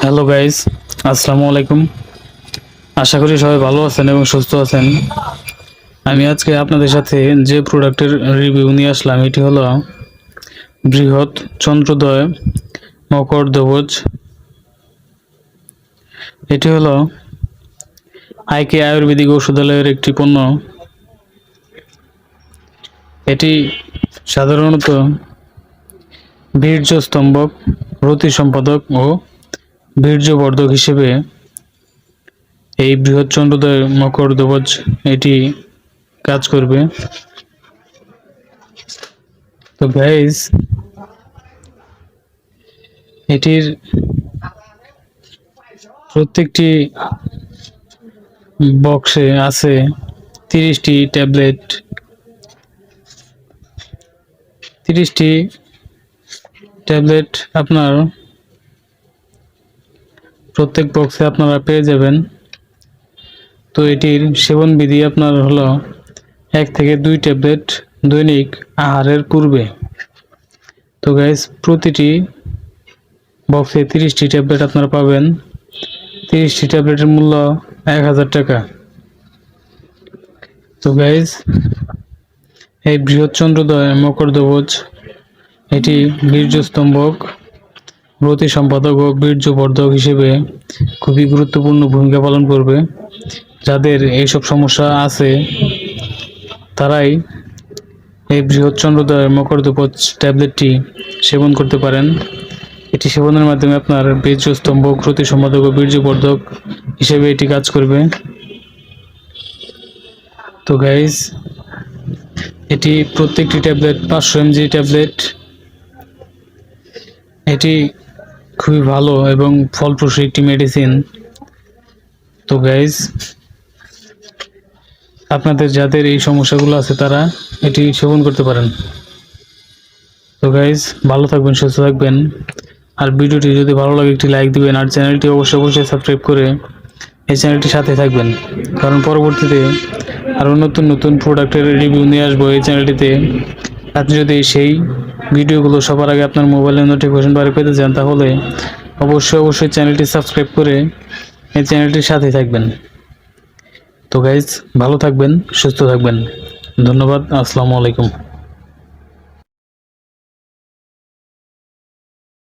Hello guys আসসালামু আলাইকুম আশা করি সবাই ভালো আছেন এবং সুস্থ আছেন। আমি আজকে আপনাদের সাথে যে প্রোডাক্টের রিভিউ নিয়ে আসলাম, এটি হলো বৃহৎ চন্দ্রোদয় মকর দেবজ এটি হলো আইকে আয়ুর্বেদিক ঔষধালয়ের একটি পণ্য। এটি সাধারণত বীর্য স্তম্ভক রতি সম্পাদক ও বীর্যবর্ধক হিসেবে এই বৃহৎ চন্দ্রোদয় মকর দেবজ এটি কাজ করবে। তো গাইজ এটির প্রত্যেকটি বক্সে আছে তিরিশটি ট্যাবলেট, তিরিশটি ট্যাবলেট আপনার প্রত্যেক বক্সে আপনারা পেয়ে যাবেন। তো এটির সেবন বিধি আপনার হলো এক থেকে দুই ট্যাবলেট দৈনিক আহারের পূর্বে। তো গাইজ প্রতিটি বক্সে তিরিশটি ট্যাবলেট আপনারা পাবেন। তিরিশটি ট্যাবলেটের মূল্য এক হাজার টাকা। তো গাইজ এই বৃহৎ চন্দ্রোদয় মকর দেবজ এটি বীর্যস্তম্ভক ব্রতি সম্পাদক ও বীর্যবর্ধক হিসেবে খুবই গুরুত্বপূর্ণ ভূমিকা পালন করবে। যাদের এইসব সমস্যা আছে, তারাই এই বৃহৎ চন্দ্রোদয় মকরদোপজ ট্যাবলেটটি সেবন করতে পারেন। এটি সেবনের মাধ্যমে আপনার বীর্যস্তম্ভ গ্রতি সম্পাদক ও বীর্যবর্ধক হিসেবে এটি কাজ করবে। তো গাইজ এটি প্রত্যেকটি ট্যাবলেট পাঁচশো এমজি ট্যাবলেট এটি খুবই ভালো এবং ফলপ্রসূ একটি মেডিসিন তো গাইজ আপনাদের যাদের এই সমস্যাগুলো আছে তারা এটি সেবন করতে পারেন। তো গাইজ ভালো থাকবেন, সুস্থ থাকবেন। আর ভিডিওটি যদি ভালো লাগে একটি লাইক দিবেন, আর চ্যানেলটি অবশ্যই অবশ্যই সাবস্ক্রাইব করে এই চ্যানেলটির সাথে থাকবেন। কারণ পরবর্তীতে আরও নতুন নতুন প্রোডাক্টের রিভিউ নিয়ে আসব এই চ্যানেলটিতে আপনি যদি সেই ভিডিওগুলো সবার আগে আপনার মোবাইলে নোটিফিকেশন বারে পেতে চান, তাহলে অবশ্যই অবশ্যই চ্যানেলটি সাবস্ক্রাইব করে এই চ্যানেলটির সাথে থাকবেন। তো গাইজ ভালো থাকবেন, সুস্থ থাকবেন। ধন্যবাদ, আসসালামু আলাইকুম।